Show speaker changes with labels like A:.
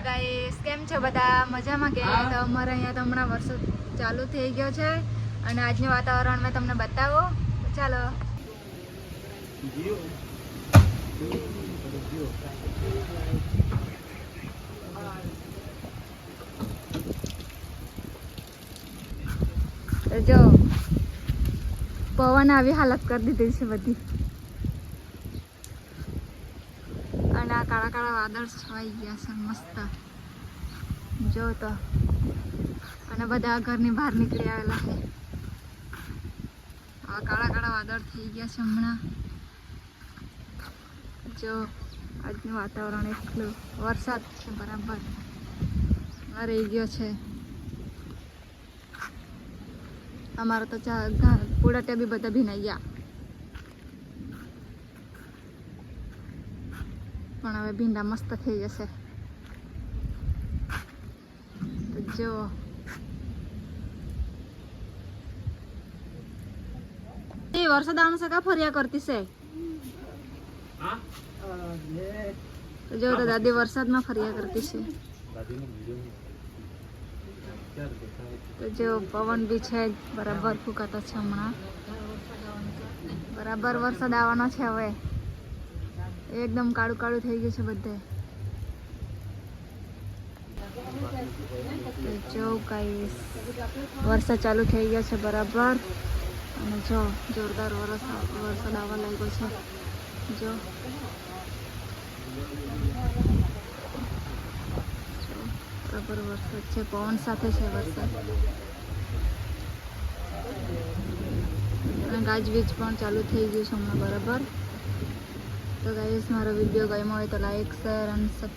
A: Guys કેમ છો બધા? મજામાં કે? તો અમારે અહીંયા તો હમણાં વરસાદ ચાલુ થઈ ગયો છે અને આજનું વાતાવરણ મેં તમને બતાવો. ચાલો. જો પવન આવી હાલત કરી દીધી છે બધી. અને કાળા કાળા વાદળ છવાઈ ગયા છે, મસ્ત. જો તો. અને બધા ઘરની બહાર નીકળી આવેલા છે. આ કાળા કાળા વાદળ થઈ ગયા છે હમણાં. જો, આજનું વાતાવરણ એટલું વરસાદ છે, બરાબર. રહી ગયો છે. અમારો તો ચા, ઘા- ટેબી બધા ભીનાઈ ગયા. પણ હવે ભીંડા મસ્ત થઈ જશે. તો જો. એ વરસાદ છે કા ફર્યા કરતી છે? જો તો દાદી વરસાદમાં ફર્યા કરતી છે. તો જો પવન બી છે બરાબર ફૂંકાતો છે હમણાં. બરાબર વરસાદ આવવાનો છે હવે. એકદમ કાળું કાળું થઈ ગયું છે બધે. જો કાંઈ વરસાદ ચાલુ થઈ ગયો છે બરાબર. અને જો જોરદાર વરસાદ વરસાદ આવવા લાગ્યો છે. જો. બરાબર વરસાદ છે, પવન સાથે છે વરસાદ. ગાજવીજ પણ ચાલુ થઈ ગયું છે હમણાં બરાબર. તો ગાઈસ મારો વીડિયો ગમ્યો હોય તો લાઈક શેર અને સબસ્ક્રાઈબ